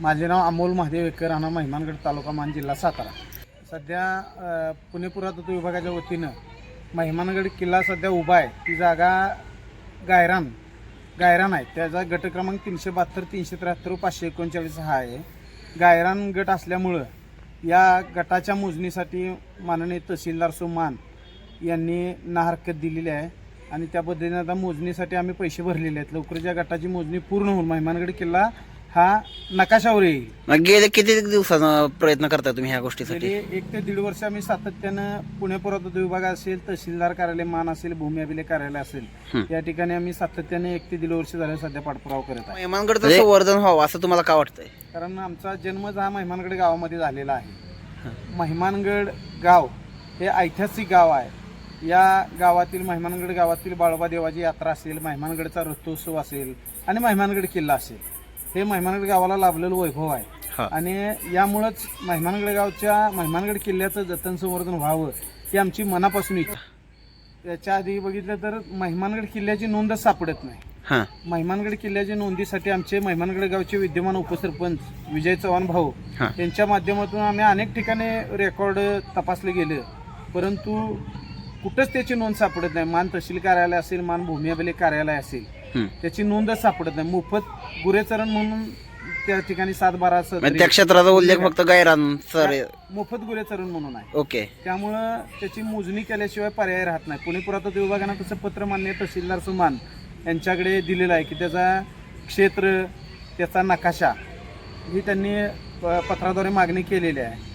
माझे नाव अमोल महादेवेकर राहणार महिमानगड तालुका मान जिल्हा सातारा. सध्या पुणे पुरातत्व विभागाच्या वतीनं महिमानगड किल्ला सध्या उभा आहे. ती जागा गायरान गायरान आहे. त्याचा गट क्रमांक तीनशे बहात्तर तीनशे त्र्याहत्तर पाचशे एकोणचाळीस हा आहे. गायरान गट असल्यामुळं या गटाच्या मोजणीसाठी माननीय तहसीलदार सुमान यांनी ना हरकत दिलेली आहे. आणि त्या पद्धतीने आता मोजणीसाठी आम्ही पैसे भरलेले आहेत. लवकरच या गटाची मोजणी पूर्ण होऊन महिमानगड किल्ला हा नकाशावर. येईल मग गेले किती दिवसाचा प्रयत्न करता तुम्ही ह्या गोष्टीसाठी? गेली एक ते दीड वर्ष आम्ही सातत्यानं पुणे पुरातत्व विभाग असेल तहसीलदार कार्यालय मान असेल भूमी अभिलेख कार्यालय असेल. या ठिकाणी आम्ही सातत्याने एक ते दीड वर्ष झाले सध्या पाठपुरावा करत आहे. मेहमानगडचं संवर्धन व्हावं असं तुम्हाला काय वाटतंय? कारण आमचा जन्मच हा महिमानगड गावामध्ये झालेला आहे. महिमानगड गाव हे ऐतिहासिक गाव आहे. या गावातील महिमानगड गावातील बाळोबा देवाची यात्रा असेल महिमानगडचा रथोत्सव असेल आणि महिमानगड किल्ला असेल. हे महिमानगड गावाला लाभलेलं वैभव आहे हा. आणि यामुळंच महिमानगड गावच्या महिमानगड किल्ल्याचं जतन संवर्धन व्हावं ही आमची मनापासून इच्छा त्याच्या आधी बघितलं तर महिमानगड किल्ल्याची नोंदच सापडत नाही हां महिमानगड किल्ल्याच्या नोंदीसाठी आमचे महिमानगड गावचे विद्यमान उपसरपंच विजय चव्हाण भाऊ हां. यांच्या माध्यमातून आम्ही अनेक ठिकाणी रेकॉर्ड तपासले गेले परंतु कुठंच त्याची नोंद सापडत नाही मान तहसील कार्यालय असेल मान भूमी अभिलेख कार्यालय असेल. त्याची नोंदच सापडत नाही. मोफत गुरेचरण म्हणून त्या ठिकाणी सात बारा म्हणजे त्या क्षेत्राचा उल्लेख फक्त सर मोफत गुरेचरण म्हणून आहे. ओके. त्यामुळं त्याची मोजणी केल्याशिवाय पर्याय राहत नाही. पुणे पुरातत्व विभागानं तसं पत्र मान्य तहसीलदार सुमान यांच्याकडे दिलेलं आहे की त्याचा क्षेत्र त्याचा नकाशा ही त्यांनी पत्राद्वारे मागणी केलेली आहे.